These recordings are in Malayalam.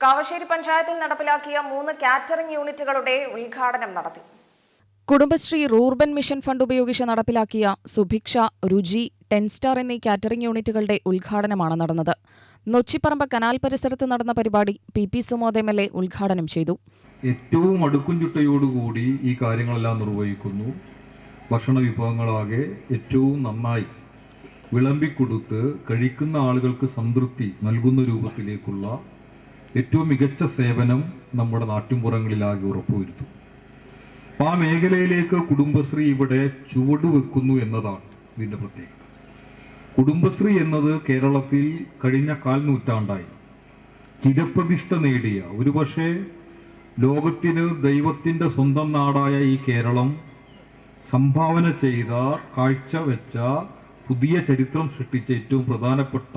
കാവശ്ശേരി പഞ്ചായത്തിൽ നടപ്പിലാക്കിയ മൂന്ന് കാറ്ററിംഗ് യൂണിറ്റുകളുടെ ഉദ്ഘാടനം നടത്തി. കുടുംബശ്രീ റൂർബൻ മിഷൻ ഫണ്ട് ഉപയോഗിച്ച് നടപ്പിലാക്കിയ സുഭിക്ഷ രുചി ടെൻസ്റ്റാർ എന്നീ കാറ്ററിംഗ് യൂണിറ്റുകളുടെ ഉദ്ഘാടനമാണ് നടന്നത്. നൊച്ചിപ്പറമ്പ് കനാൽ പരിസരത്ത് നടന്ന പരിപാടി P P Sumod M L A ഉദ്ഘാടനം ചെയ്തു. ഏറ്റവും അടുക്കും ചുട്ടയോടുകൂടി ഈ കാര്യങ്ങളെല്ലാം നിർവഹിക്കുന്നു. ഭക്ഷണ വിഭവങ്ങളാകെ ഏറ്റവും നന്നായി വിളമ്പിക്കൊടുത്ത് കഴിക്കുന്ന ആളുകൾക്ക് സംതൃപ്തി നൽകുന്ന രൂപത്തിലേക്കുള്ള ഏറ്റവും മികച്ച സേവനം നമ്മുടെ നാട്ടിൻപുറങ്ങളിലാകെ ഉറപ്പുവരുത്തും. അപ്പോൾ ആ മേഖലയിലേക്ക് കുടുംബശ്രീ ഇവിടെ ചുവടുവെക്കുന്നു എന്നതാണ് ഇതിന്റെ പ്രത്യേകത. കുടുംബശ്രീ എന്നത് കേരളത്തിൽ കഴിഞ്ഞ കാൽ നൂറ്റാണ്ടായി ചിരപ്രതിഷ്ഠ നേടിയ ഒരുപക്ഷെ ലോകത്തിന് ദൈവത്തിന്റെ സ്വന്തം നാടായ ഈ കേരളം സംഭാവന ചെയ്ത കാഴ്ചവെച്ച പുതിയ ചരിത്രം സൃഷ്ടിച്ച ഏറ്റവും പ്രധാനപ്പെട്ട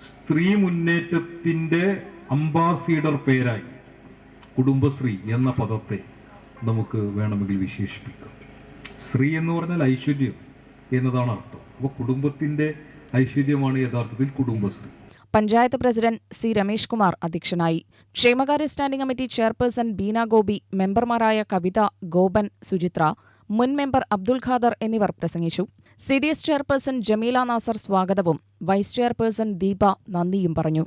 സ്ത്രീ മുന്നേറ്റത്തിന്റെ അംബാസിഡർ പേരായി കുടുംബശ്രീ എന്ന പദത്തെ നമുക്ക് വേണമെങ്കിൽ വിശേഷിപ്പിക്കാം. ശ്രീ എന്ന് പറഞ്ഞാൽ ഐശ്വര്യം എന്നതാണ് അർത്ഥം. അപ്പോൾ കുടുംബത്തിന്റെ ഐശ്വര്യമാണ് യഥാർത്ഥത്തിൽ കുടുംബശ്രീ. പഞ്ചായത്ത് പ്രസിഡന്റ് സി രമേഷ് കുമാർ അധ്യക്ഷനായി. ക്ഷേമകാര്യ standing committee chairperson Beena Gopi മെമ്പർമാരായ കവിത ഗോപൻ സുചിത്ര മുൻ മെമ്പർ അബ്ദുൾ ഖാദർ എന്നിവർ പ്രസംഗിച്ചു. C D S chairperson Jameela Nasser സ്വാഗതവും വൈസ് ചെയർപേഴ്സൺ ദീപ നന്ദിയും പറഞ്ഞു.